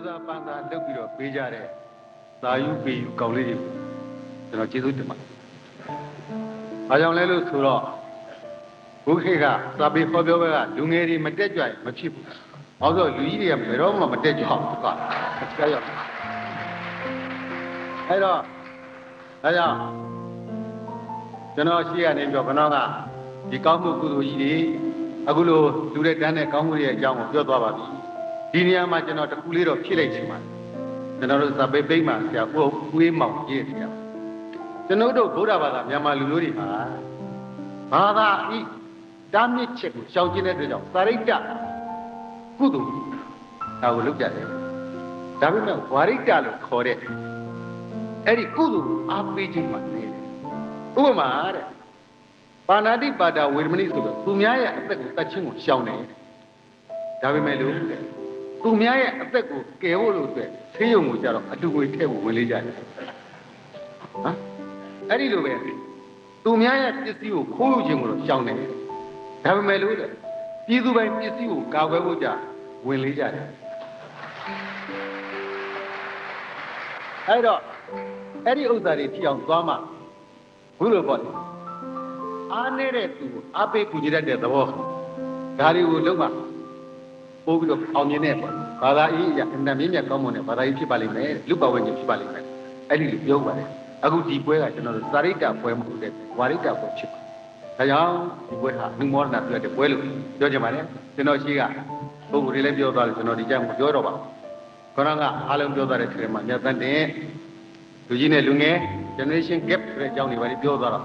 းစားပန်းစားလုပ်ပြီးတော့ပေးကြတဲ့သာယူပေယူကောင်းလေးတွေကိုကျွန်တော်ကျေးဇူးတင်ပါတယ်။ဘာကြောင့်လဲလို့ဆိုတော့ဘုခေတ်ကသာပေခေါ်ပြောဘက်ကလူငယ်တွေမတက်ကြွမဖြစ်ဘူး။ဘာလို့လဲလူကြီးတွေကဘယ်တော့မှမတက်ကြွဘူးကွာ။ဆက်ရောက်။အဲ့တော့ဒါကြောင့်ကျွန်တော်ရှိရနေပြီးတော့ဘဏ္ဍကဒီကောင်းမှုကုသိုလ်ကြီးတွေအခုလိုလူတဲ့တန်းတဲ့ကောင်းမှုတွေရဲ့အကြောင်းကိုပြောသွားပါပြီ ဒီနေရာမှာကျွန်တော်တခုလေးတော့ဖြည့်လိုက်ချင်ပါတယ်ကျွန်တော်တို့ဇပေပိတ်မှာဆရာဦးဦးေးမောင်ရေးဆရာကျွန်တော်တို့ဗုဒ္ဓဘာသာမြန်မာလူမျိုးတွေဟာဘာသာဤတားမြစ်ချက်ကိုရှောင်ကျဉ်တဲ့အတွက်ကြောင့်သာရိတ္တကုသိုလ်ဒါကိုလုပ်ကြတယ်ဒါပေမဲ့ဝါရိတ္တလို့ခေါ်တဲ့အဲ့ဒီကုသိုလ်အားပေးခြင်းမှာနေတယ်ဥပမာတဲ့ပါဏာတိပါဒဝေရမဏိဆိုတော့သူများရဲ့အသက်ကိုတတ်ချင်းကိုရှောင်တယ်ဒါပေမဲ့လို့ သူများရဲ့အသက်ကိုကယ်ဖို့လို့အတွက်ဆေးရုံကိုကြတော့အတူငွေထည့်ဖို့ဝင်လေးကြတယ်ဟမ်အဲ့ဒီလိုပဲသူများရဲ့ပစ္စည်းကိုခိုးယူခြင်းကိုတော့ရှောင်တယ်ဒါပေမဲ့လို့ပြည်သူပိုင်ပစ္စည်းကိုကာကွယ်ဖို့ကြဝင်လေးကြတယ်အဲ့တော့အဲ့ဒီဥစ္စာတွေထိအောင်သွားမှဘုလိုပေါ့လေအားနေတဲ့သူအားပေးကူညီတတ်တဲ့သဘောဒါတွေကိုလုံးဝ ပို့ပြီးတော့အောင်မြင်တဲ့ပေါ့ဘာသာရေးအရာအန္တမင်းမြတ်ကောင်းမွန်တဲ့ဘာသာရေးဖြစ်ပါလိမ့်မယ်လူပဝန်းကျင်ဖြစ်ပါလိမ့်မယ်အဲ့ဒီလိုပြောပါတယ်အခုဒီပွဲကကျွန်တော်တို့သာရိတ္တပွဲမဟုတ်တဲ့ဝါရိတ္တပွဲဖြစ်ပါတယ်ဒါကြောင့်ဒီပွဲဟာနှုမောဒနာပြုတဲ့ပွဲလို့ပြောကြပါတယ်ကျွန်တော်ရှိကပုဂ္ဂိုလ်တွေလည်းပြောသွားတယ်ကျွန်တော်ဒီကြောင့်မပြောတော့ပါဘူးခေါင်းကအားလုံးပြောသွားတဲ့ထဲမှာမြတ်သတ်တဲ့လူကြီးနဲ့လူငယ် generation gap ဆိုတဲ့အကြောင်းတွေပါပြောသွားတော့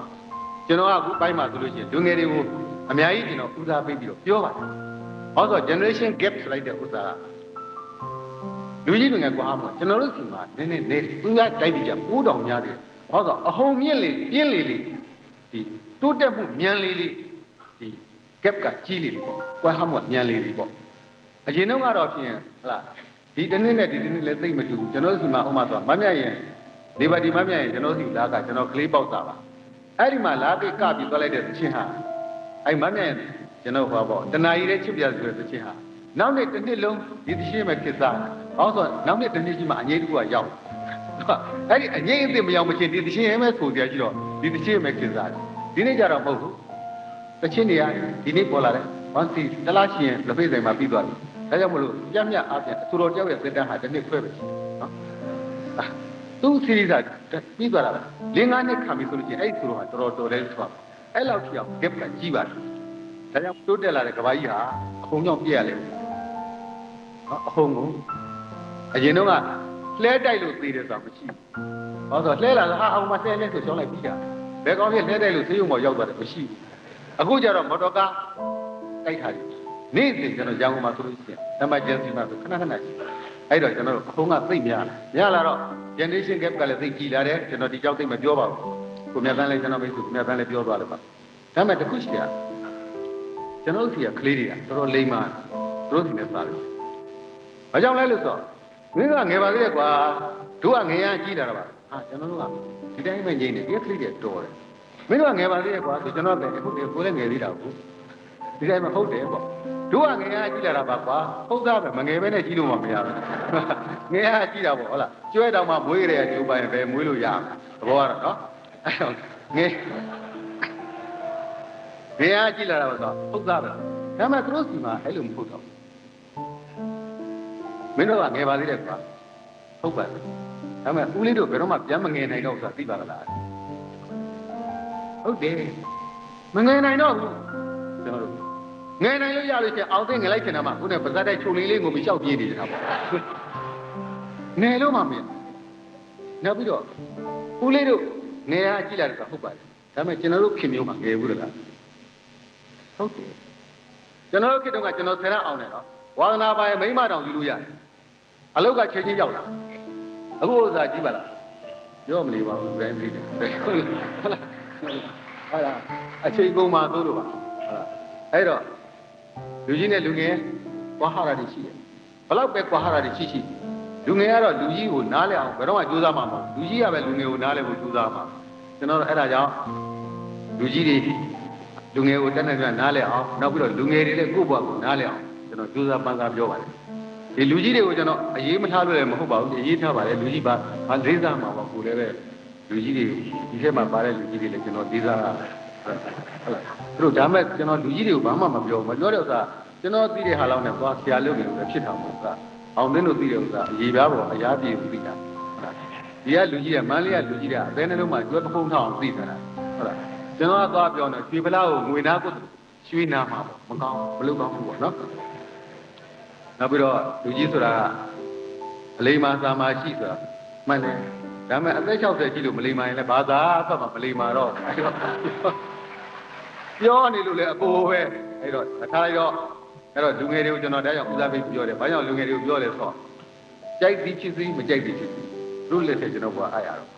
ကျွန်တော်ကအခုပိုင်းမှာဆိုလို့ရှိရင်လူငယ်တွေကိုအများကြီးကျွန်တော်ဦးစားပေးပြီးတော့ပြောပါတယ်။ ဟောဆို generation gap ဆိုလိုက်တဲ့ဥစ္စာလူကြီးလူငယ်ကွာမှာကျွန်တော်တို့စီမှာနည်းနည်းနေသူကတိုက်ပြီးကြပိုးတောင်များတယ်။ဟောဆိုအဟုန်မြင့်လေပြင်းလေလေဒီတိုးတက်မှုမြန်လေလေဒီ gap ကကြီးလေလေပေါ့။ကွာဟမှုမြန်လေလေပေါ့။အရင်တော့ကတော့ဖြင့်ဟလာဒီတစ်နှစ်နဲ့ဒီတစ်နှစ်လည်းသိမ့်မတူဘူးကျွန်တော်တို့စီမှာဥမာဆိုမမြတ်ရင်ဒီပါဒီမမြတ်ရင်ကျွန်တော်စီလာကကျွန်တော်ကလေးပေါက်တာပါအဲ့ဒီမှာလာပြီးကပြီးသွားလိုက်တဲ့သချင်းဟာအဲ့မမြန် ကျွန်တော်ဟောပေါ့တဏှာကြီးတဲ့ချစ်ပြဆိုတဲ့သချင်းဟာနောက်နေ့တစ်နှစ်လုံးဒီသချင်းပဲဖြစ်စားဟောဆိုနောက်နေ့တစ်နှစ်ကြီးမှအငြိမ့်တစ်ခုကရောက်အဲ့ဒီအငြိမ့်အစ်စ်မရောက်မချင်းဒီသချင်းရဲမဲဆိုကြကြည့်တော့ဒီသချင်းပဲဖြစ်စားတယ်ဒီနေ့ကျတော့မဟုတ်ဘူးသချင်းတွေကဒီနေ့ပေါ်လာတယ်ဘာစီတလားရှင်လက်ဖေးဆိုင်မှာပြီးသွားတယ်ဒါကြောင့်မလို့ပြတ်မြတ်အပြင်အသူတော်တယောက်ရဲ့စက်တန်းဟာတစ်နှစ်ခွဲပဲနော်သူ့စီရီစာပြီးသွားတာပဲလင်းကားနဲ့ခံပြီဆိုလို့ချင်းအဲ့ဒီဆိုတော့တော်တော်တော်တယ်ဆိုတော့အဲ့လောက်ပြောင်း gap ကကြီးပါတယ် ဒါကြောင့်တိုးတက်လာတဲ့ကဘာကြီးဟာအခုံကြောင့်ပြည့်ရလေနော်အခုံကိုအရင်တော့ကလှဲတိုက်လို့သေးတယ်ဆိုတာမရှိဘူးဟောဆိုလှဲလာတာဟာအောင်မလှဲလဲဆိုရှောင်းလိုက်ပြီးတာဘယ်ကောင်းဖြစ်လှဲတိုက်လို့ဆေးရုံပေါ်ရောက်သွားတယ်မရှိဘူးအခုကျတော့မော်တော်ကားတိုက်ထားတယ်နေ့စဉ်ကျွန်တော်ရန်ကုန်မှာဆိုလို့ရှိရင် emergency မှာဆိုခဏခဏရှိအဲ့တော့ကျွန်တော်တို့အခုံးကသိမ့်များလာများလာတော့ generation gap ကလည်းသိကြည်လာတယ်ကျွန်တော်ဒီကြောက်သိမ့်မပြောပါဘူးကိုမြတ်တန်းလည်းကျွန်တော်မိတ်ဆွေကိုမြတ်တန်းလည်းပြောသွားတယ်ပါဒါပေမဲ့တခုရှိတာ ကျွန်တော်တို့စီကကလေးတွေကတော်တော်လိမ့်မာတို့စီနဲ့စားတယ်ဘာကြောင့်လဲလို့ဆိုတော့မင်းကငယ်ပါသေးတယ်ကွာတို့ကငယ်ရကြီးလာတာပါဟာကျွန်တော်တို့ကဒီတိုင်းပဲငြိမ့်နေဒီကလေးတွေတော်တယ်မင်းတို့ကငယ်ပါသေးတယ်ကွာဆိုကျွန်တော်ကအခုဒီကိုလည်းငယ်သေးတာကိုဒီတိုင်းမဟုတ်တယ်ပေါ့တို့ကငယ်ရကြီးလာတာပါကွာဟုတ်သားပဲမငယ်ပဲနဲ့ကြီးလို့မှမရဘူးငယ်ရကြီးတာပေါ့ဟုတ်လားကျွဲတောင်မှမွေးကြတဲ့ကျိုးပိုင်ပဲမွေးလို့ရမှာသဘောကတော့နော်အဲ့တော့ငယ် ငယ်ရကြီးလာတာပါဆိုဟုတ်သားပဲဒါပေမဲ့သူတို့စီမှာအဲ့လိုမဟုတ်တော့မင်းတို့ကငယ်ပါသေးတယ်ကွာဟုတ်ပါဘူးဒါပေမဲ့ဦးလေးတို့ဘယ်တော့မှပြန်မငယ်နိုင်တော့ဆိုတာသိပါလားဟုတ်တယ်မငယ်နိုင်တော့ဘူးကျွန်တော်တို့ငယ်နိုင်လို့ရလို့ချင်းအောင်သိငယ်လိုက်ချင်တာမှခုနဲ့ပါဇက်တဲ့ခြုံလေးလေးကိုမလျှောက်ပြေးနေတာပေါ့ငယ်လို့မှမရနောက်ပြီးတော့ဦးလေးတို့ငယ်ရကြည့်လာတယ်ဆိုဟုတ်ပါတယ်ဒါပေမဲ့ကျွန်တော်တို့ခင်မျိုးမှာငယ်ဘူးလား ဟုတ်တယ်ကျွန်တော်တို့ခေတ္တကကျွန်တော်ဆယ်ရအောင်တယ်နော်ဝါသနာပိုင်းမိမတောင်ယူလို့ရတယ်အလုတ်ကချိန်ချင်းရောက်လာအခုဥစ္စာကြည့်ပါလားပြောမနေပါဘူးဘယ်ပြီးတယ်ဟုတ်လားဟာလားအချိန်ကုန်မှသို့လို့ပါဟာလားအဲ့တော့လူကြီးနဲ့လူငယ်ကွာဟာရတွေရှိတယ်ဘလောက်ပဲကွာဟာရတွေရှိရှိလူငယ်ကတော့လူကြီးကိုနားလဲအောင်ဘယ်တော့မှကြိုးစားမှာမဟုတ်လူကြီးကပဲလူငယ်ကိုနားလဲဖို့ကြိုးစားမှာကျွန်တော်တို့အဲ့ဒါကြောင့်လူကြီးတွေ လူငယ်ကိုတက်နေကြနားလဲအောင်နောက်ပြီးတော့လူငယ်တွေလည်းကိုယ့်ဘဝကိုနားလဲအောင်ကျွန်တော်ကြိုးစားပန်းစားပြောပါတယ်ဒါဒီလူကြီးတွေကိုကျွန်တော်အရေးမထားလို့လည်းမဟုတ်ပါဘူးအရေးထားပါတယ်လူကြီးပါဘာလေးစားမှာပါကိုလည်းပဲလူကြီးတွေဒီထဲမှာပါတဲ့လူကြီးတွေလည်းကျွန်တော်လေးစားတာဟုတ်လားသူတို့ဒါမဲ့ကျွန်တော်လူကြီးတွေကိုဘာမှမပြောမပြောတဲ့ဥစ္စာကျွန်တော်သိတဲ့ဟာလောက်နဲ့သွားဆရာလုပ်နေလို့ပဲဖြစ်တာမဟုတ်လားအောင်သိန်းတို့သိတဲ့ဥစ္စာအရေးပြားပေါ်အရာပြေဘူးသိတာဟုတ်လားဒီကလူကြီးကမန်းလေးကလူကြီးကအဘယ်နှလုံးမှာကျွဲပခုံးထောင်သိတာလားဟုတ်လား ကျွန်တော်ကသွားပြောနေရွှေဖလားကိုငွေနာကိုရွှေနာမှာမကောင်းမလုပ်ကောင်းဘူးပေါ့နော်နောက်ပြီးတော့လူကြီးဆိုတာကအလိမ္မာစာမာရှိဆိုတာမှန်တယ်ဒါပေမဲ့အသက်60ရှိလို့မလိမ္မာရင်လည်းဘာသာအဖတ်မှမလိမ္မာတော့ပြောနေလို့လည်းအကိုပဲအဲ့တော့ထားလိုက်တော့အဲ့တော့လူငယ်တွေကိုကျွန်တော်တရားရောက်ဦးစားပေးပြောတယ်ဘာကြောင့်လူငယ်တွေကိုပြောလဲဆိုတော့ကြိုက်သည်ဖြစ်စီမကြိုက်သည်ဖြစ်စီတို့လက်ထက်ကျွန်တော်ကအားရတော့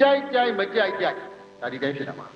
ကြိုက်ကြိုက်မကြိုက်ကြိုက် ဒါဒီတိုင်းဖြစ်တာပါ